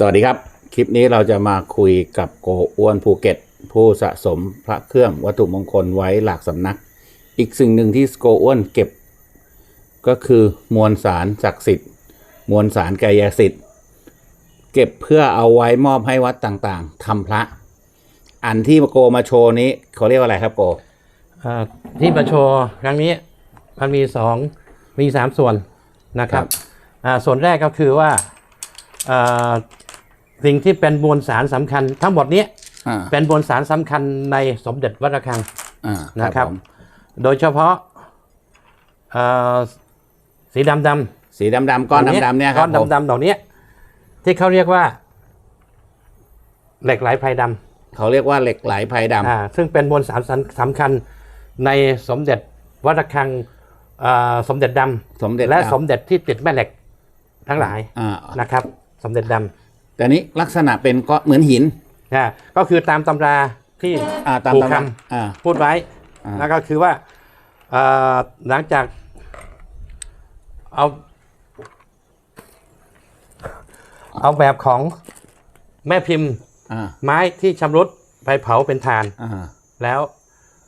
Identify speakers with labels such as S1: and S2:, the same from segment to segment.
S1: สวัสดีครับ คลิปนี้เราจะมาคุยกับโกอ้วนภูเก็ต ผู้สะสมพระเครื่องวัตถุมงคลไว้หลากสำนัก อีกสิ่งหนึ่งที่โกอ้วนเก็บ ก็คือมวลสารศักดิ์สิทธิ์ มวลสารกายสิทธิ์ เก็บเพื่อเอาไว้มอบให้วัดต่างๆทำพระ อันที่โกมาโชว์นี้เขาเรียกว่าอะไรครับโก
S2: อ่าที่มาโชว์ครั้งนี้มันมีสองมีสามส่วนนะครับอ่าส่วนแรกก็คือว่าอ่า สิ่งที่เป็นมวลสารสำคัญ ทั้งหมดเนี้ย
S1: อ่า
S2: เป็นมวลสารสำคัญในสมเด็จวัดระฆัง
S1: อ่า
S2: นะครับ
S1: ผม
S2: โดยเฉพาะอ่าสีดำดำ
S1: สีดำๆก้อนดำๆเนี่ยค
S2: ก้
S1: รั
S2: อบน
S1: ผม
S2: ดำๆเหล่านี้ที่เขาเรียกว่า เหล็กไหลไพรดำ
S1: เขาเรียกว่าเหล็กไหลไพรดำ
S2: อ่าซึ่งเป็นมวลสารสำคัญในสมเด็จวัดระฆังอ่าสมเด็จดำ
S1: สมเด็จ
S2: และ
S1: ดำ
S2: สมเด็จที่ติดแม่เหล็กทั้งหลาย
S1: อ่า
S2: นะครับ สมเด็จด
S1: แต่นี้ลักษณะเป็นก็เหมือนหินำ
S2: อ่าก็คือตามตำราที่
S1: อ่าตาม
S2: ปู่
S1: ตำ
S2: ค
S1: ราอ่าำ
S2: พูดไว้
S1: อ่า
S2: แล้วก็คือว่าอ่าหลังจากเอา เอาแบบของแม่พิมพ์
S1: อ่า
S2: ไม้ที่ชำรุดไปเผาเป็นถ่าน
S1: อ่า
S2: แล้ว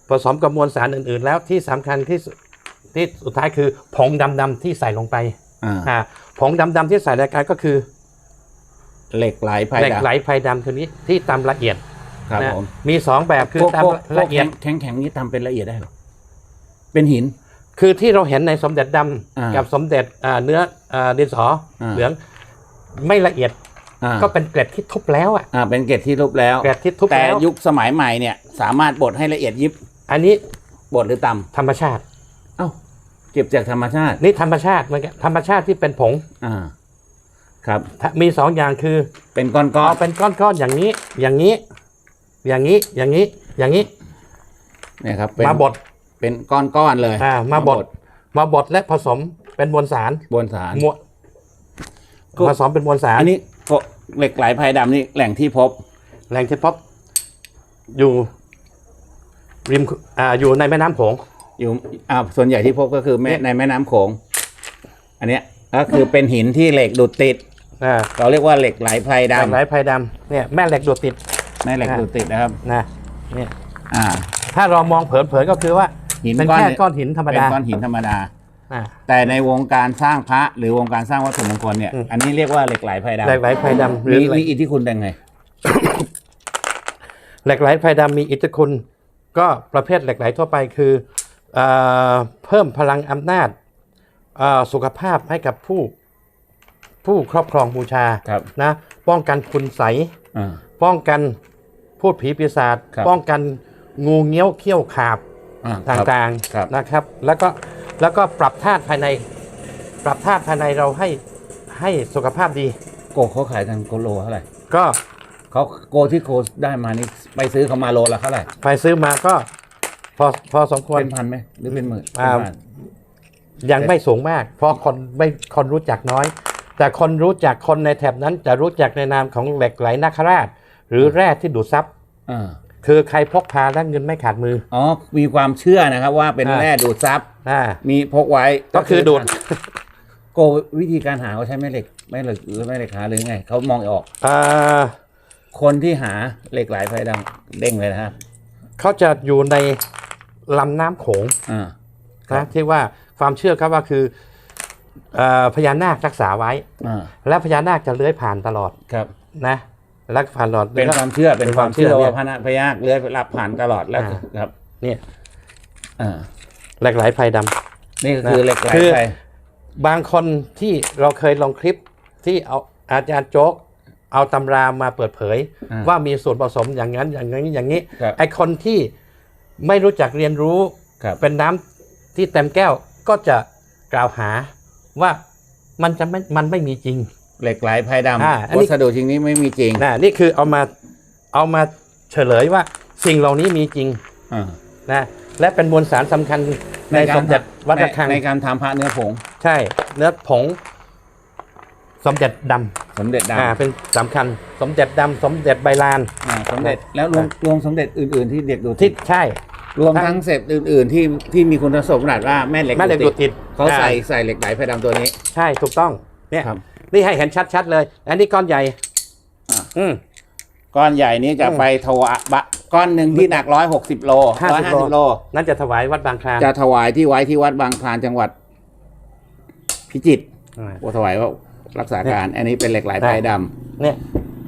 S2: ผสมกับมวลสารอื่น ๆ แล้วที่สำคัญที่สุดที่สุดท้ายคือผงดำๆที่ใส่ลงไป
S1: อ่า
S2: อ่าผงดำๆที่ใส่ในการก็คือ
S1: เหล็กไหลไพร
S2: เหล็ก
S1: ดำ
S2: ไหลไฟดำตัวนี้ที่ตำละเอียด
S1: ครับ
S2: นะ
S1: ผม
S2: มีสองแบบคือ
S1: พวก
S2: ตำ
S1: พวกพว
S2: ละ
S1: ก
S2: เอียด
S1: แข็งแข็งๆนี้ทำเป็นละเอียดได้เหรอเป็นหิน
S2: คือที่เราเห็นในสมเด็จดำ
S1: อ่ากั
S2: กับสมเด็จอ่าเนื้ออ่าดินสออาเหลืองไม่ละเอียด
S1: อ่า
S2: ก็เป็นเกล็ดที่ทุบแล้วอะ
S1: อ่าเป็นเกล็ดที่ทุบแล้ว
S2: เกล็ดที่ทุบ
S1: แต่
S2: แล้ว
S1: ยุคสมัยใหม่เนี่ย สามารถบดให้ละเอียดยิบ
S2: อันนี้
S1: บดหรือต
S2: ธรรมชาติำ
S1: เอ้าเก็บจากธรรมชาติ
S2: นี่ธรรมชาติเหมือนกันธรรมชาติที่เป็นผง
S1: อ่า ครับ
S2: มีสองอย่างคือ
S1: เป็นก้อนก้อ
S2: เอา
S1: น
S2: เป็นก้อนๆอย่างนี้ อย่างนี้ อย่างนี้ อย่างนี้ อย่างนี้
S1: เนี่ยครับเป็น
S2: มาบด
S1: เป็นก้อนก้อนๆเลย
S2: อ่า มาบด มาบดและผสมเป็นมวลสาร
S1: บนสาร
S2: มวล
S1: ก็
S2: ผสมเป็นมวลสาร
S1: อันนี้ก็เหล็กไหลไพรดำนี่แหล่งที่พบ
S2: แหล่งที่พบอยู่ริมอ่าอยู่ในแม่น้ำโขง
S1: อยู่อ่าส่วนใหญ่ที่พบก็คือแม่
S2: เนี่ย
S1: ในแม่น้ำโขง อันเนี้ยก็คือเป็นหินที่เหล็กดูดติด
S2: อ่า
S1: เราเรียกว่าเหล็กไหลไพร
S2: แหล่ง
S1: ดำ
S2: ไหลไพรดำเนี่ยแม่เหล็กดูดติด
S1: แม่เหล็ก
S2: อ่า
S1: ดูดติดนะครับ
S2: นะเนี่ย
S1: อ่า
S2: ถ้าเรามองเผินๆก็คือว่า
S1: หิน
S2: เป็น
S1: ก้อน
S2: แค่ก้อนหินธรรม
S1: เป็น
S2: ดา
S1: ก้อนหินธรรมดา
S2: อ่า
S1: แต่ในวงการสร้างพระหรือวงการสร้างวัตถุมงคลเนี่ย
S2: อืม
S1: อันนี้เรียกว่าเหล็กไหลไพรดำ
S2: เหล็กไหลไพรดำหรื
S1: มี
S2: อ
S1: มีอิทธิคุณยังไง
S2: เหล็กไหลไพรดำมีอิทธิคุณ ก็ประเภทเหล็กไหลทั่วไปคืออ่าเพิ่มพลังอำนาจอ่าสุขภาพให้กับผู้ ผู้ครอบครองบูชา
S1: ครับ
S2: นะป้องกันคุณใสย
S1: อ่า
S2: ป้องกันพูดผีปีศาจ
S1: ครับ
S2: ป้องกันงูเงี้ยวเขี้ยวขาบ
S1: อ่า
S2: ต
S1: ครับ่า
S2: ง
S1: ครับ
S2: ๆนะครับ แล้วก็แล้วก็ปรับธาตุภายใน ปรับธาตุภายในเราให้ให้สุขภาพดี
S1: โกเขาขายกันโกโลเท่าไหร่
S2: ก็
S1: เขาโกที่โกได้มานี่ไปซื้อเขามาโลละเท่าไหร่
S2: ไปซื้อมาก็พอพอสมควร
S1: เป็นพันไหมหรือเป็นหมื่น
S2: อ่า
S1: เป็นพัน
S2: ยังไม่สูงมาก เพราะคนไม่คนรู้จักน้อย แต่คนรู้จักคนในแถบนั้นจะรู้จักในนามของเหล็กไหลนาคราช หรือแร่ที่ดูดซับ
S1: อ่า
S2: คือใครพกพาแล้วเงินไม่ขาดมือ
S1: อ๋อ มีความเชื่อนะครับว่าเป็น
S2: อ่า
S1: แร่ดูดซับ
S2: อ่า
S1: มีพกไว้
S2: ก็คือดูด
S1: โกวิธีการหาเขาใช้แม่เหล็กแม่เหล็กหรือแม่เหล็กหาหรือไงเขามองออก
S2: อ่า
S1: คนที่หาเหล็กไหลไฟดำเด้งเลยนะครับ
S2: เขาจะอยู่ในลำน้ำโขง
S1: อ่าครั
S2: นะ
S1: บ
S2: ที่ว่าความเชื่อครับว่าคือเอ่อ พญานาครักษาไว้
S1: อ่า
S2: และพญานาคจะเลื้อยผ่านตลอด
S1: ครับ
S2: นะและผ่านตลอด
S1: เป็น
S2: แล้ว
S1: ความเชื่อเป็นความเชื่อ
S2: เป็นความเชื่อ
S1: ว่าพระพญานาคเลื้อยหลับผ่านตลอดแล้ว
S2: อ่า
S1: ครับ
S2: เนี่ย
S1: อ่า
S2: เหล็กไหลไฟดำ
S1: นี่ก็คือ
S2: นะ
S1: เหล็กไหล
S2: คือ
S1: ไฟ
S2: บางคนที่เราเคยลงคลิปที่เอาอาจารย์โจ๊กเอาตำรามาเปิดเผย
S1: อ่า
S2: ว่ามีส่วนผสมอย่างนั้นอย่างนี้อย่างนี้
S1: ครับ
S2: ไอคนที่ไม่รู้จักเรียนรู้
S1: ครับ
S2: เป็นน้ำที่เต็มแก้วก็จะกล่าวหา ว่ามันจะไม่มันไม่มีจริง
S1: เหล็กไหลไฟ
S2: อ่าอัน
S1: ดำ
S2: นี้
S1: วัสดุชิ้นนี้ไม่มีจริง
S2: นะนี่คือเอามาเอามาเฉลยว่าสิ่งเหล่านี้มีจริง
S1: อ่า
S2: นะและเป็นมวลสารสำคัญใน
S1: การ
S2: สมเด็จวัดระฆัง
S1: ในในการทำพระเนื้อผง
S2: ใช่เนื้อผงสมเด็จดำ
S1: สมเด็จด
S2: อ่าเป็นสำคัญ สมเด็จดำสมเด็จใบลานำ
S1: อ่าสมเด็จแล้วรวมรวมสมเด็จอื่น ๆ ที่เด็กดูด
S2: ที่ใช่
S1: รวมทั้งเศษอื่น ๆ ที่ที่มีคุณสมบัติว่าแม่เหล็ก
S2: แม่เหล็กดูดติด
S1: เขาใส่
S2: อ่
S1: ใส่เหล็กไหลไฟดำตัวนี้
S2: ใช่ถูกต้อง เนี่ย
S1: ครับ
S2: นี่ให้เห็นชัด ๆ เลย อันนี้ก้อนใหญ่อืม
S1: ก้อนใหญ่นี้จะ
S2: อืม
S1: ไปถวายบะก้อนหนึ่งที่หนักร้อยหกสิบโลร้อยห้า
S2: 50
S1: สิบโล
S2: นั่นจะถวายวัดบางคลาน
S1: จะถวายที่ไว้ที่วัดบางคลานจังหวัด พิจิตร
S2: อ่า
S1: โอถวายว่ารักษาการ อันนี้เป็นเหล็กไหล
S2: ได้
S1: ไฟดำ
S2: เนี่ย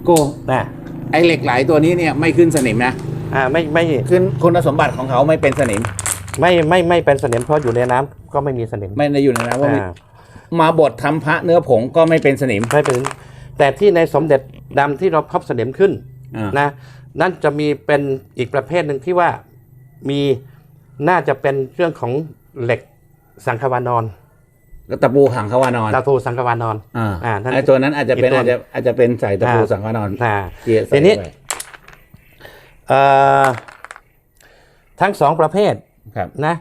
S1: โก
S2: นะ
S1: ไอเหล็กไหลตัวนี้เนี่ยไม่ขึ้นสนิมนะ
S2: อ่าไม่ไม่
S1: ขึ้นคุณสมบัติของเขาไม่เป็นสนิม
S2: ไม่ไม่ไม่เป็นสนิมเพราะอยู่ในน้ำก็ไม่มีสนิม
S1: ไม่ได้อยู่ในนั้นว่ามี
S2: อ่า
S1: มาบดทำพระเนื้อผงก็ไม่เป็นสนิม
S2: ไม่เป็นแต่ที่ในสมเด็จดำที่เราพบสนิมขึ้น
S1: อ่า
S2: นะนั่นจะมีเป็นอีกประเภทหนึ่งที่ว่ามีน่าจะเป็นเรื่องของเหล็กสังขวานอน
S1: แล้วตะปูขังเขาวานอน
S2: ตาทูสังขวานอน
S1: อ่า
S2: อ่านั่น
S1: ไอตัวนั้นอาจจะเป็น
S2: อีกตัว
S1: อาจจะอาจจะเป็นใส่ตะปู
S2: อ่า
S1: สังวานอน
S2: อ่า
S1: เจียใส่
S2: ทีนี้
S1: ไป
S2: เอ่อ ทั้งสองประเภท
S1: ครับ
S2: นะ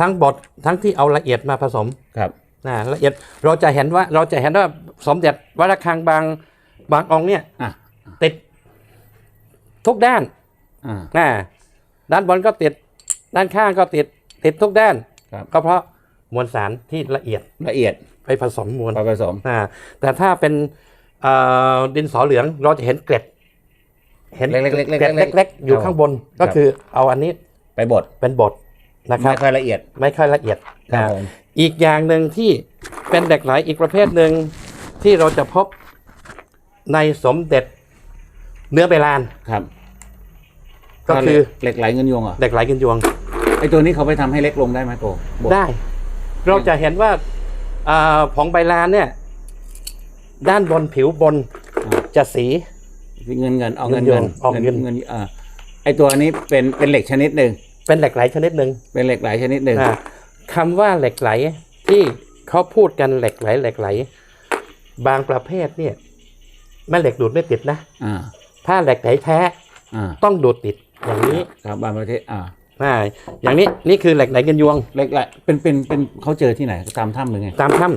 S2: ทั้งบดทั้งที่เอาละเอียดมาผสม
S1: ครับ
S2: นะละเอียดเราจะเห็นว่าเราจะเห็นว่าสมเด็จวัดระฆังบางบางองค์เนี่ย
S1: อะ
S2: ติดทุกด้าน
S1: อ่า
S2: นะด้านบนก็ติด ด้านข้างก็ติดติดทุกด้าน
S1: ครับ
S2: ก็เพราะมวลสารที่ละเอียด
S1: ละเอียด
S2: ไปผสมมวล
S1: พอผสม
S2: นะแต่ถ้าเป็นเอ่อดินสอเหลืองเราจะเห็นเกล็ด เห็น
S1: เล็กๆเล็กๆ
S2: เกล็ด
S1: เล็กๆ
S2: เล็กๆอยู่ข้างบน
S1: ครับ
S2: ก็คือเอาอันนี้
S1: ไปบด
S2: เป็นบทนะครับ
S1: ไม่ค่อยละเอียด
S2: ไม่ค่อยละเอียด
S1: ครับ
S2: นะ
S1: ผม
S2: อีกอย่างหนึ่งที่เป็นเหล็กไหลอีกประเภทหนึ่งที่เราจะพบในสมเด็จเนื้อเบลาน
S1: ครับ
S2: ก็คือ
S1: เหล็กไหลเงินยวงเหรอ
S2: เหล็กไหลกันยวง
S1: ไอตัวนี้เขาไปทำให้เล็กลงได้ไหมโกบด
S2: ได้ เราจะเห็นว่าอาผงใบลานเนี่ย ด้านบนผิวบน
S1: อ่า
S2: จะสี
S1: เงินเงินเอาเงิน
S2: เงิ
S1: เงิ
S2: น
S1: น
S2: ๆออกเงิน
S1: เงินอ่าไอตัวนี้เป็นเป็นเหล็กชนิดหนึ่ง
S2: เป็นเหล็กไหลชนิดหนึ่ง
S1: เป็นเหล็กไหลชนิดหนึ่ง
S2: อ่าคำว่าเหล็กไหลที่เขาพูดกันเหล็กไหลเหล็กไหล บางประเภทเนี่ยแม่เหล็กดูดไม่ติดนะ
S1: อ่า
S2: ถ้าเหล็กไหลแท้
S1: อ่า
S2: ต้องดูดติดอย่างนี้
S1: ครับบางประเทศอ่า
S2: อ่าอย่างนี้นี่คือเหล็กไหลกันยวง
S1: เหล็กไหลเป็นเป็นเป็นเขาเจอที่ไหนตามถ้ำหรือไง
S2: ตามถ้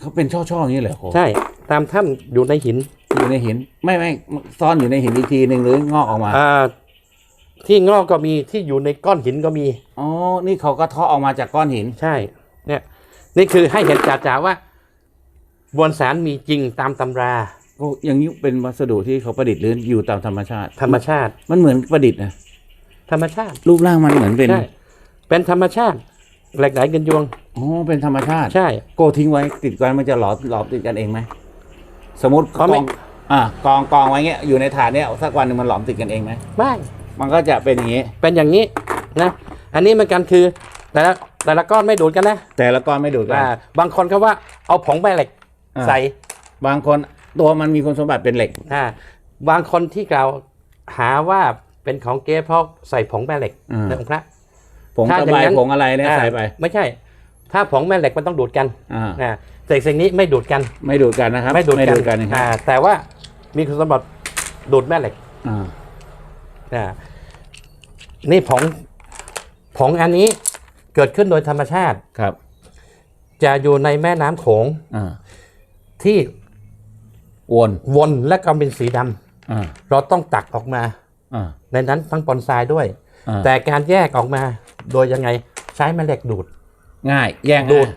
S1: เขาเป็นช่อๆอย่างนี้เหรอโกำ
S2: ใช่ ตามถ้ำอยู่ในหิน
S1: อยู่ในหิน ไม่ไม่ซ่อนอยู่ในหินอีกทีหนึ่งหรืองอกออกมา
S2: อ่า ที่งอกก็มีที่อยู่ในก้อนหินก็มี
S1: อ๋อ นี่เขาก็เทาะออกมาจากก้อนหิน
S2: ใช่ เนี่ย นี่คือให้เห็นจ่าๆว่ามวลสารมีจริงตามตำรา
S1: โอ้อย่างนี้เป็นวัสดุที่เขาประดิษฐ์หรืออยู่ตามธรรมชาติ
S2: ธรรมชาติ
S1: มันเหมือนประดิษฐ์นะ
S2: ธรรมชาติ
S1: รูปร่างมันเหมือนเป็น
S2: ใช่เป็นธรรมชาติเหล็กไหลกันยวง
S1: อ๋อเป็นธรรมชาติ
S2: ใช่
S1: โกทิ้งไว้ติดกันมันจะหลอมหลอมติดกันเองไหม สมมติ
S2: อ๋
S1: ก
S2: อไม่
S1: อง อ่ากองกองไว้เงี้ยอยู่ในถาดเนี้ยสักวันหนึ่งมันหลอมติดกันเองไหม
S2: ไม่
S1: มันก็จะเป็นอย่างนี้
S2: เป็นอย่างนี้นะอันนี้เหมันกันคือแต่ละแต่ละก้อนไม่ดูดกันนะ
S1: แต่ละก้อนไม่ดูดกัน
S2: อ่าบางคนเขาว่าเอาผงแม่เหล็ก
S1: อ่า
S2: ใส่
S1: บางคนตัวมันมีคุณสมบัติเป็นเหล็ก
S2: อ่าบางคนที่กล่าวหาว่าเป็นของเก๊เพราะใส่ผงแม่เหล็ก
S1: อ่า
S2: ในองค์พระ
S1: ผง
S2: ถ้า
S1: ส
S2: อย่าง
S1: บาย
S2: นั้น
S1: ผงอะไรเนี่ย
S2: อ่า
S1: ใส่ไป
S2: ไม่ใช่ ถ้าผงแม่เหล็กมันต้องดูดกัน
S1: อ่า
S2: นะแต่สิ่งนี้ไม่ดูดกัน
S1: ไม่ดูดกันนะครับ
S2: ไม่ดูดกัน
S1: กันนะครับ
S2: อ่าแต่ว่า มีคุณสมบัติดูดแม่เหล็ก
S1: อ่า
S2: อ่านี่ผงผงอันนี้เกิดขึ้นโดยธรรมชาติ
S1: ครับ
S2: จะอยู่ในแม่น้ำโขง
S1: อ่า
S2: ที่
S1: วน
S2: วนและก็เป็นสีดำ
S1: อ่า
S2: เราต้องตักออกมา
S1: อ่า
S2: ในนั้นทั้งปนทรายด้วย
S1: อ่า
S2: แต่การแยกออกมาโดยยังไงใช้แม่เหล็กดูด
S1: ง่ายแย่ง
S2: ดูด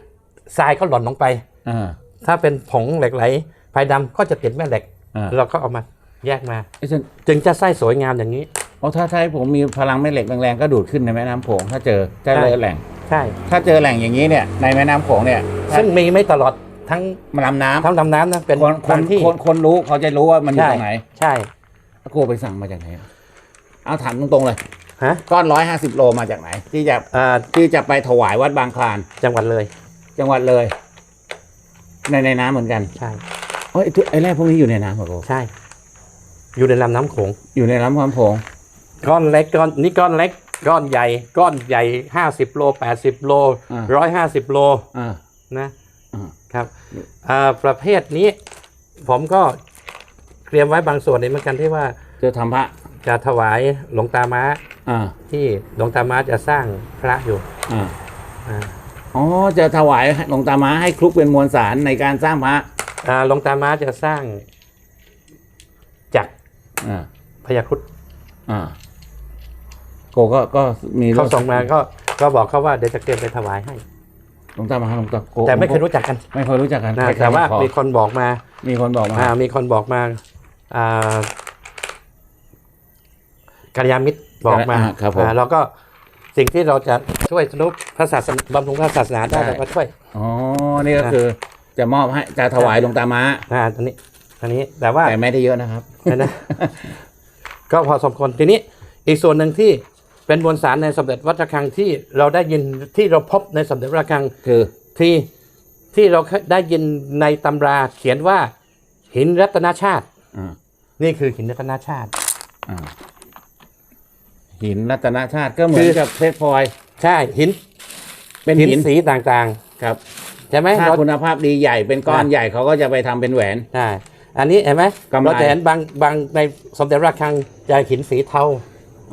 S2: ทรายก็หล่นลงไป
S1: อ่า
S2: ถ้าเป็นผงเหล็กไหลไฟดำก็จะติดแม่เหล็ก
S1: อ่า
S2: เราก็เอามาแยกมา
S1: ไอ้เช่น
S2: จึงจะไส้สวยงามอย่างนี้
S1: อ๋อถ้าถ้าให้ผมมีพลังแม่เหล็กแรงๆก็ดูดขึ้นในแม่น้ำโขงถ้าเจอถ้า
S2: ใช่
S1: เจอแหล่ง
S2: ใช่
S1: ถ้าเจอแหล่งอย่างนี้เนี่ยในแม่น้ำโขงเนี่ยถ้า
S2: ซึ่งมีไม่ตลอดทั้ง
S1: มันลำน้ำ
S2: ทั้งลำน้ำนะเป็น
S1: คนคน
S2: บางที่
S1: คนคนรู้เขาจะรู้ว่ามันอยู่
S2: ใช่
S1: ตรงไหน
S2: ใช่
S1: โกไปสั่งมาจากไหนเอาถามตรงๆเลย
S2: ฮะ
S1: ก้อนร้อยห้าสิบโลมาจากไหน ที่จะ
S2: อ่า
S1: ที่จะไปถวายวัดบางคลาน
S2: จังหวัดเลย
S1: จังหวัดเลย ในในน้ำเหมือนกัน
S2: ใช่
S1: เอ้ยไอ้ทุไอ้แร่พวกนี้อยู่ในน้ำเหรอโก
S2: ใช่ อยู่ในลำน้ำโขง
S1: อยู่ในน้ำความโขง
S2: ก้อนเล็กก้อนนี่ก้อนเล็ก ก้อนใหญ่ ก้อนใหญ่ห้าสิบโลแปดสิบโล
S1: อ่า
S2: ร้อยห้าสิบโล
S1: อ่า
S2: นะ
S1: อ่า
S2: ครับอ่าประเภทนี้ ผมก็เตรียมไว้บางส่วนในเหมือนกันที่ว่า
S1: จะทำพระ
S2: จะถวายหลวงตาม้า
S1: อ่า
S2: ที่หลวงตาม้าจะสร้างพระอยู่
S1: อ่า
S2: อ่า
S1: อ๋อจะถวายหลวงตาม้าให้คลุกเป็นมวลสารในการสร้างพระ
S2: อ่าหลวงตาม้าจะสร้างจากร
S1: อ่า
S2: พญาครุฑ
S1: อ่าโกก็ก็มี
S2: เขาส่งมาก็ก็บอกเขาว่าเดี๋ยวจะเตรียมไปถวายให้
S1: หลวงตามาหลวงตาโก
S2: แต่ไม่เคยรู้จักกัน
S1: ไม่เคยรู้จักกัน
S2: นะ
S1: ใครๆ
S2: แต่ว่า
S1: ขอ
S2: มีคนบอกมา
S1: มีคนบอกมา
S2: อ่ามีคนบอกมาอ่ากัลยาณมิตรบอกมา
S1: อ่าครับผม
S2: อ่าแล้วก็สิ่งที่เราจะช่วยสนุบพระศาสนาบำรุงพระศาสนาได้
S1: ใช่
S2: เราก็ช่วย
S1: อ๋อนี่ก็คือ จะมอบให้จะถวายหลวงตาม้า
S2: อ่าตอนนี้อันนี้แต่ว่า
S1: แต่ไม่ได้เยอะนะครับ
S2: นะก็พอสมควรทีนี้อีกส่วนหนึ่งที่เป็นมวลสารในสมเด็จวัดระฆังที่เราได้ยินที่เราพบในสมเด็จวัดระฆัง
S1: คือ
S2: ที่ที่เราได้ยินในตำราเขียนว่า หินรัตนชาติ
S1: อ่า
S2: นี่คือหินรัตนชาติ
S1: อ่าหินรัตนชาติก็เหมือนกับเพชรพลอย
S2: ใช่หิน
S1: เป็น
S2: หิน
S1: หิน
S2: สีต่าง
S1: ครับ
S2: ๆ ใช่ไหม
S1: ถ้า
S2: เรา
S1: คุณภาพดีใหญ่เป็นก้อน
S2: อะ
S1: ใหญ่เขาก็จะไปทำเป็นแหวน
S2: ใช่อันนี้เห็นไหม
S1: กำไร
S2: เราจะเห็นบางบางในสมเด็จระฆังจะหินสีเทา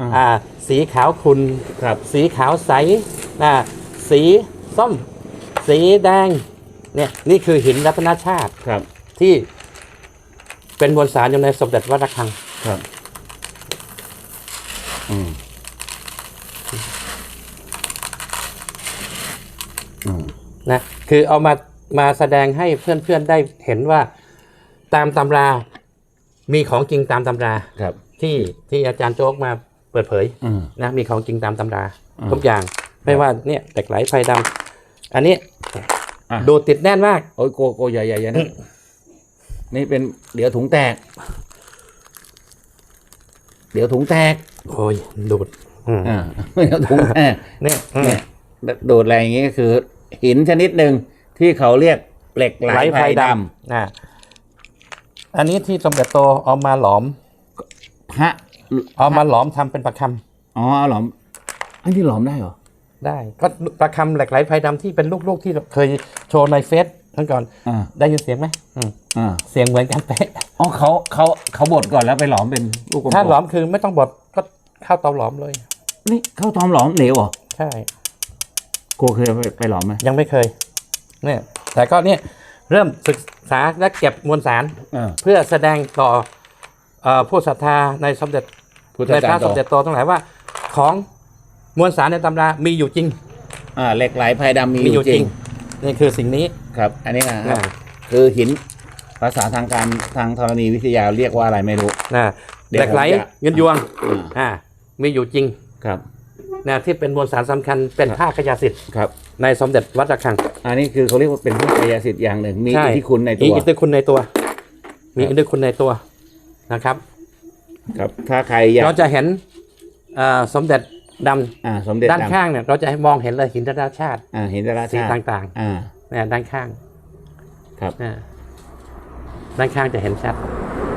S1: อ่า
S2: อ่าสีขาวขุ่น
S1: ครับ
S2: สีขาวใสอ่าสีส้ม สีแดงเนี่ยนี่คือหินรัตนชาติ
S1: ครับ
S2: ที่เป็นมวลสารอยู่ในสมเด็จวัดระฆัง
S1: ครับ อืมอืม
S2: นะคือเอามามาแสดงให้เพื่อนๆได้เห็นว่าตามตำรามีของจริงตามตำรา
S1: ครับ
S2: ที่ที่อาจารย์โจ๊กมาเปิดเผย
S1: อืม
S2: นะมีของจริงตามตำรา
S1: อืม
S2: ทุกอย่างไม่ว่าเนี่ยเหล็กไหลไฟดำอันนี้
S1: อะ
S2: ดูดติดแน่นมาก
S1: โอ้ยโกโกใหญ่ใหญ่ใหญ่นะนี่เป็นเดี๋ยวถุงแตก เดี๋ยวถุงแตก
S2: โอ้ยดูดอืม
S1: อ่าเดี๋ยวถุงแตก
S2: เนี่ยอืม
S1: เนี่ยโดดแรงอย่างนี้ก็คือ หินชนิดหนึ่งที่เขาเรียกเหล็กไหล
S2: ไหลไฟ
S1: ไฟด
S2: ดำอ่าอันนี้ที่สมเด็จโตเอามาหลอมำ
S1: พระ
S2: เอามาหลอมทำเป็นประค
S1: อ๋อหลอม อันนี้หลอมได้เหรอำ
S2: ได้ก็ประคำเหล็กไหลไฟดำที่เป็นลูกๆที่เคยโชว์ในเฟซทั้งก่อน
S1: อ่า
S2: ได้ยินเสียงไหมอืม
S1: อ่า
S2: เสียงเหมือนกันเป๊ะ
S1: อ๋อเขาเขาเขาบดก่อนแล้วไปหลอมเป็นลูกกลมๆ
S2: ถ้าหลอมคือไม่ต้องบดก็เข้าเตาหลอมเลย
S1: นี่เข้าตอมหลอมเหลวเหรอ
S2: ใช่
S1: โกเคยไปไปหลอมไหม
S2: ยังไม่เคย เนี่ย แต่ก็เนี่ยเริ่มศึกษาและเก็บมวลสาร
S1: อ่า
S2: เพื่อแสดงต่อเอ่อผู้ศรัทธาในสมเด็จ
S1: พุทธ
S2: ในพ
S1: การ
S2: ระสมเด็จโตทั้งหลายว่า ของมวลสารในตำรามีอยู่จริง
S1: อ่าเหล็กไหลไฟดำมี
S2: มี
S1: อ
S2: อยู่ยู่
S1: จ
S2: จ
S1: ริ
S2: ริ
S1: ง
S2: ง นี่คือสิ่งนี้
S1: ครับ อันนี้นะครับ
S2: นะ
S1: คือหินภาษาทางการทางธรณีวิทยาเรียกว่าอะไรไม่รู้
S2: นะ
S1: เดี๋ยว
S2: เหล็กไหล
S1: ผมจะ
S2: เงินยวง
S1: อ่า
S2: อ่ามีอยู่จริง
S1: ครับ
S2: นะที่เป็นมวลสารสำคัญเป็นผ้าขยาสิทธิ์
S1: ครับ
S2: ในสมเด็จวัดระฆัง
S1: อันนี้คือเขาเรียกว่าเป็นผู้กายสิทธิ์อย่างหนึ่ง มี
S2: ใช่
S1: อิทธิคุณใน
S2: มี
S1: ตัว
S2: อิทธิคุณในตัว มี
S1: ครับ
S2: อิทธิคุณในตัวนะครับ
S1: ครับ ถ้าใครอยาก
S2: เราจะเห็นเอ่อสมเด็จด
S1: อ่าสมเด็จำ
S2: ด้าน
S1: ดำ
S2: ข้างเนี่ยเราจะให้มองเห็นเลยหินราชาติ
S1: อ่าหินดารา
S2: สี
S1: ชาติ
S2: ต่าง
S1: อ่า
S2: ๆเนี่ยด้านข้าง
S1: ครับ
S2: อ่าด้านข้างจะเห็นชัด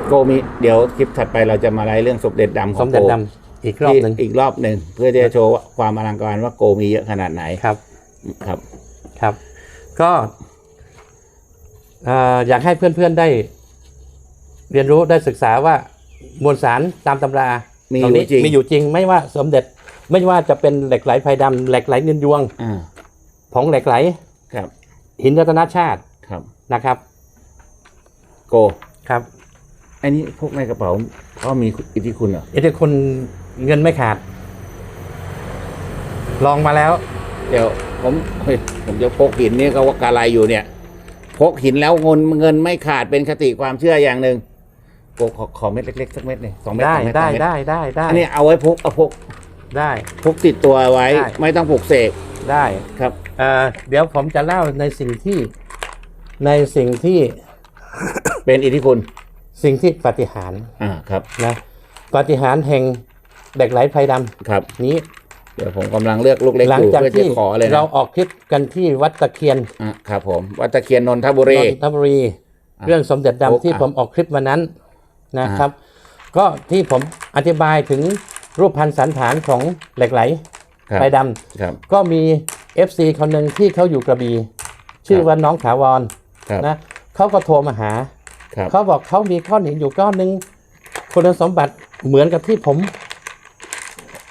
S1: โกมีเดี๋ยวคลิปถัดไปเราจะมาไล่เรื่องสมเด็จดำข
S2: ส
S1: อง
S2: ม
S1: โก
S2: เด็จดำ อีกรอบหนึ่ง
S1: ที่อีกรอบหนึ่งเพื่อที่จะโชว์ว่าความอลังการว่าโกมีเยอะขนาดไหน
S2: ครับ
S1: ครับ
S2: ครับ ก็เอ่ออยากให้เพื่อนๆได้ เรียนรู้ได้ศึกษาว่ามวลสารตามตำรา
S1: มี
S2: ตรงนี้
S1: อยู่จริง
S2: มีอยู่จริงไม่ว่าสมเด็จไม่ว่าจะเป็นเหล็กไหลไฟดำเหล็กไหลเงินยวง
S1: อ่า
S2: ผงเหล็กไหล
S1: ครับ
S2: หินรัตนชาติ
S1: ครับ
S2: นะครับ
S1: โก
S2: ครับ
S1: อันนี้พวกในกระเป๋าก็มีอิทธิคุณเหรอ
S2: อิทธิคุณ เงินไม่ขาด ลองมาแล้ว
S1: เดี๋ยวผมเฮ้ยผมจะพกหินนี่ก็ว่ากาไรอยู่เนี่ยพกหินแล้วเงินเงินไม่ขาดเป็นคติความเชื่ออย่างหนึ่งโกขอขอเม็ดเล็กๆสักเม็ดหนึ่งสองเม็ด
S2: ได้
S1: สองเม็
S2: ได้
S1: สองเม็
S2: ได้ได้ได้
S1: อันนี้เอาไว้พกเอาพก
S2: ได้
S1: พกติดตัวไว้
S2: ได้
S1: ไม่ต้องปลุกเสก
S2: ได้
S1: ครับ
S2: เอ่อเดี๋ยวผมจะเล่าในสิ่งที่ในสิ่งที่
S1: เป็นอิทธิคุณ
S2: สิ่งที่ปาฏิหารย์
S1: อ่าครับ
S2: นะปาฏิหารย์แห่ง เด็กไหลไฟด
S1: ครับำ
S2: นี้
S1: เดี๋ยวผมกำลังเลือกลูกเล็ก
S2: หลั
S1: องยู่
S2: จาก
S1: เพื่อจะ
S2: ที่
S1: ขอเลยนะ
S2: เราออกคลิปกันที่วัดตะเคียน
S1: อะครับผมวัดตะเคียนนนทบุ
S2: น
S1: รี
S2: นทบุรี
S1: อะ
S2: เรื่องสมเด็จ
S1: โอ้
S2: ดำที่
S1: อะ
S2: ผมออกคลิปวันนั้นนะ
S1: อะ
S2: ครับ ก็ที่ผมอธิบายถึงรูปพันธ์สันฐานของเหล็กไหล
S1: ครับ
S2: ไฟด
S1: ครับำ
S2: ก็มี FC คนหนึ่งที่เขาอยู่กระบี่ชื่อว่าน้องถาวร
S1: ครับ
S2: นะเขาก็โทรมาหา
S1: ครับ
S2: เขาบอกเขามีก้อนหินอยู่ก้อนหนึ่งคุณสมบัติเหมือนกับที่ผม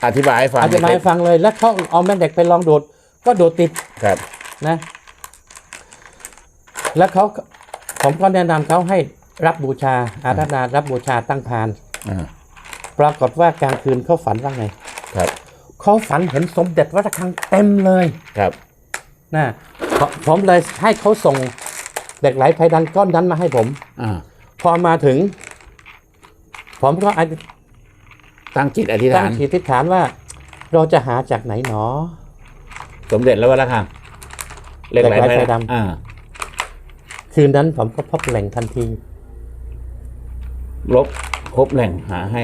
S1: อธิบายให้ฟัง
S2: อธิบายให้ฟังเลย แล้วเขาเอาแม่เหล็กไปลองดูดก็ดูดติด
S1: ครับ
S2: นะ แล้วเขาผมก็แนะนำเขาให้รับบูชา อาราธนารับบูชาตั้งพาน
S1: อ่า
S2: ปรากฏว่ากลางคืนเขาฝันว่าไง
S1: ครับ
S2: เขาฝันเห็นสมเด็จวัดระฆังเต็มเลย
S1: ครับ
S2: นะผมผมเลยให้เขาส่งเหล็กไหลไพดันก้อนนั้นมาให้ผม
S1: อ่า
S2: พอมาถึง ผมก็อธิ
S1: ตั้งจิตอธิษ
S2: ตั้
S1: ฐางน
S2: จิตอธิษฐานว่า เราจะหาจากไหนหนอ
S1: สมเด็จแล้ววะละครับเหล็กไหล
S2: เหล็กไหล
S1: ไฟ
S2: ไฟ
S1: ดำ
S2: ดำ
S1: อ่า
S2: คืนนั้นผมก็พบแหล่งทันที
S1: ลบพบแหล่งหาให้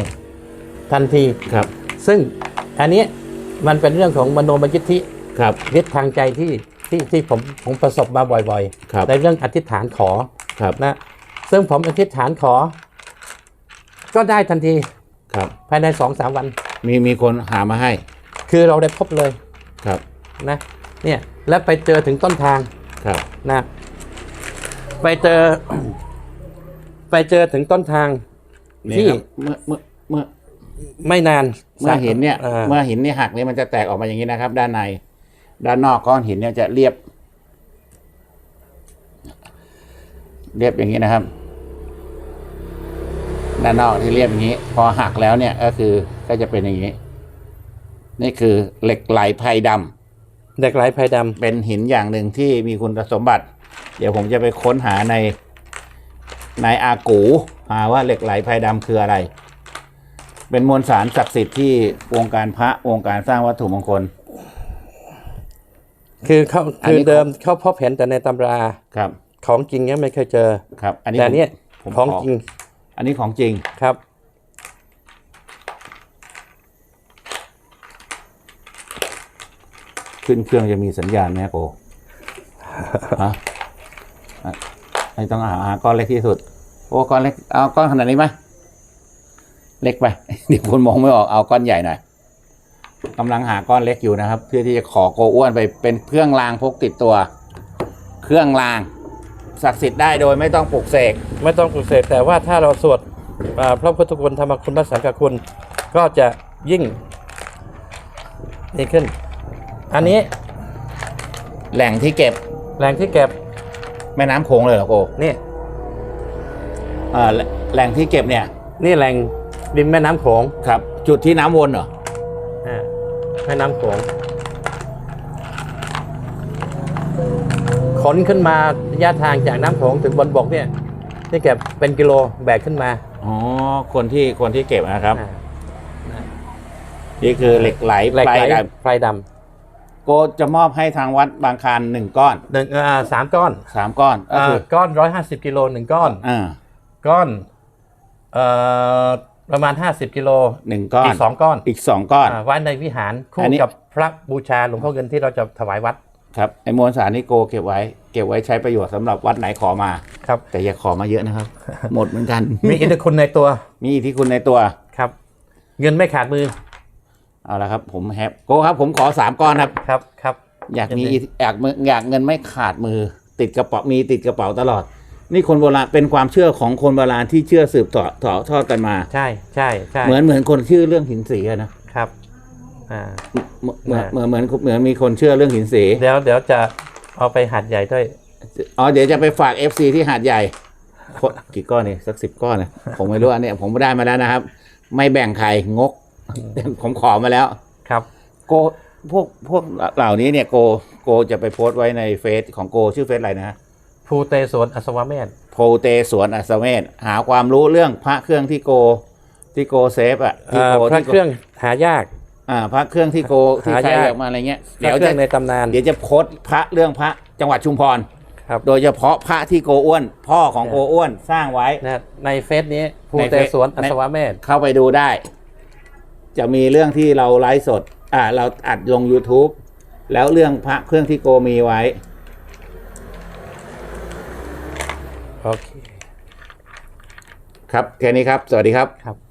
S2: ทันที
S1: ครับ
S2: ซึ่งอันเนี้ยมันเป็นเรื่องของมโนมยิทธิ
S1: ครับ
S2: ฤทธิ์ทางใจที่ที่ที่ผมผมประสบมาบ่อย
S1: ครับ
S2: ๆในเรื่องอธิษฐานขอ
S1: ครับ
S2: นะซึ่งผมอธิษฐานขอ ก็ได้ทันที
S1: ครับ
S2: ภายในสองสามวัน
S1: มีมีคนหามาให้
S2: คือเราได้พบเลย
S1: ครับ
S2: นะเนี่ยแล้วไปเจอถึงต้นทาง
S1: ครับ
S2: นะไปเจอ ไปเจอถึงต้นทาง
S1: นี่
S2: ที่
S1: ครับเมื่อเมื่อเมื่อ
S2: ไม่นาน
S1: เมื่อหินเนี่ย
S2: อ่า
S1: เมื่อหินเนี่ยหักเนี่ยมันจะแตกออกมาอย่างนี้นะครับ ด้านใน ด้านนอกก้อนหินเนี่ยจะเรียบ เรียบอย่างนี้นะครับ ด้านนอกที่เรียบอย่างนี้ พอหักแล้วเนี่ยก็คือก็จะเป็นอย่างนี้ นี่คือเหล็กไหลไพรดำ
S2: เด็กไหลไพดำ
S1: เป็นหินอย่างหนึ่งที่มีคุณสมบัติ เดี๋ยวผมจะไปค้นหาในในอากูหาว่าเหล็กไหลไพรดำคืออะไร เป็นมวลสารศักดิ์สิทธิ์ที่วงการพระวงการสร้างวัตถุมงคล
S2: คือเขา
S1: อัน
S2: คือ
S1: นี้
S2: เดิมเขาพบเห็นแต่ในตำรา
S1: ครับ
S2: ของจริงยังไม่เคยเจอ
S1: ครับ อันนี้
S2: แต่
S1: ผม
S2: เนี่ย
S1: ผม
S2: ของ
S1: ข
S2: จริง
S1: อันนี้ของจริง
S2: ครับ
S1: ขึ้นเครื่องจะมีสัญญาณไหมโกฮะอะไม่ต้องหาหาก้อนเล็กที่สุด โอ้ก้อนเล็กเอาก้อนขนาดนี้ไหมเล็กไปเดี๋ยวคนมองไม่ออกเอาก้อนใหญ่หน่อยกำลังหาก้อนเล็กอยู่นะครับ เพื่อที่จะขอโกอ้วนไปเป็นเครื่องรางพกติดตัว เครื่องราง ศักดิ์สิทธิ์ได้โดยไม่ต้องปลุกเสก
S2: ไม่ต้องปลุกเสกแต่ว่าถ้าเราสวดอ่าพระพุทธคุณธรรมคุณพระสังฆคุณก็จะยิ่งนี่ขึ้น อันนี้
S1: แหล่งที่เก็บ
S2: แหล่งที่เก็บ
S1: แม่น้ำโขงเลยเหรอโก
S2: นี่
S1: อ่าแหล่แหล่งที่เก็บเนี่ย
S2: นี่แหล่งริมแม่น้ำโขง
S1: ครับ จุดที่น้ำวนเหรอ
S2: อ่าแม่น้ำโขง ขนขึ้นมาระยะทางจากน้ำโขงถึงบนบกเนี่ยที่เก็บเป็นกิโลแบกขึ้นมา
S1: อ๋อคนที่คนที่เก็บนะครับ
S2: อ่า
S1: นี่คือเหล็กไหล
S2: เหล็ก
S1: ปลาย
S2: ไหล
S1: ด
S2: ไฟดำ
S1: โกจะมอบให้ทางวัดบางคารหนึ่งก้อนำ
S2: หนึ่งอ่าสามก้อน
S1: สามก้อนก็
S2: อ่า
S1: คือ
S2: ก้อนร้อยห้าสิบกิโลหนึ่งก้อน
S1: อ่า
S2: ก้อนเอ่อประมาณ50กิโล
S1: หนึ่งก้อน
S2: อีก2ก้อน
S1: อีกสองก้อน
S2: อ่าไว้ในวิหารคู่
S1: อันนี้
S2: กับพระบูชาหลวงพ่อเงินที่เราจะถวายวัด
S1: ครับไอ้มวลสารนี่โกเก็บไว้ เก็บไว้ใช้ประโยชน์สำหรับวัดไหนขอมา
S2: ครับ
S1: แต่อย่าขอมาเยอะนะครับ หมดเหมือนกัน
S2: มีอิทธิคุณในตัว
S1: มีอิทธิคุณในตัว
S2: ครับ เงินไม่ขาดมือ
S1: เอาละครับ ผมแฮปโกครับ ผมขอสามก้อนครับ
S2: ครับครับ
S1: อยากมี
S2: ยินดี
S1: อยากมืออยากเงินไม่ขาดมือ ติดกระเป๋ามีติดกระเป๋าตลอด นี่คนโบราณเป็นความเชื่อของคนโบราณที่เชื่อสืบต่อต่อทอดกันมา
S2: ใช่ใช่ใช่
S1: เหมือนเหมือนคนเชื่อเรื่องหินสีอะนะครับ
S2: อ่า
S1: เหมือนเหมือนเหมือนเหมือนมีคนเชื่อเรื่องหินสี
S2: เดี๋ยวเดี๋ยวจะเอาไปหัดใหญ่ด้วย
S1: อ๋อเดี๋ยวจะไปฝาก FC ที่หาดใหญ่คนกี่ก้อนนี่สักสิบก้อนนะผมไม่รู้อันเนี้ยผมได้มาแล้วนะครับ ไม่แบ่งใครงก ผมขอมาแล้ว
S2: ครับ
S1: โกพวกพวกเหล่านี้เนี่ยโกโกจะไปโพสต์ไว้ในเฟซของโกชื่อเฟซอะไรนะ
S2: ภูเตสวนอัศวเมธ
S1: โพเตสวนอัศเมศหาความรู้เรื่องพระเครื่องที่โกที่โกเซฟอะที่
S2: อ่า
S1: โก
S2: พระ
S1: ที่โก
S2: เครื่องหายาก
S1: อ่าพระเครื่องที่โกที่
S2: หา
S1: ใคร
S2: ยาก
S1: อยากมาอะไรเงี้ย
S2: พระ
S1: เดี๋ยว
S2: เครื่
S1: จะ
S2: องในตำนาน
S1: เดี๋ยวจะโพสต์พระเรื่องพระจังหวัดชุมพร
S2: ครับ
S1: โดยเฉพาะพระที่โกอ้วน พ่อของโกอ้วนสร้างไว้
S2: นะในเฟซนี้ภู
S1: ใน
S2: เต
S1: เฟซ
S2: สวนอัศวเมธ
S1: เข้าไปดูได้ จะมีเรื่องที่เราไลฟ์สด อ่า เราอัดลง YouTube แล้วเรื่องพระเครื่องที่โกมีไว้
S2: โอเค
S1: ครับแค่นี้ครับ สวัสดีครับ
S2: ครับ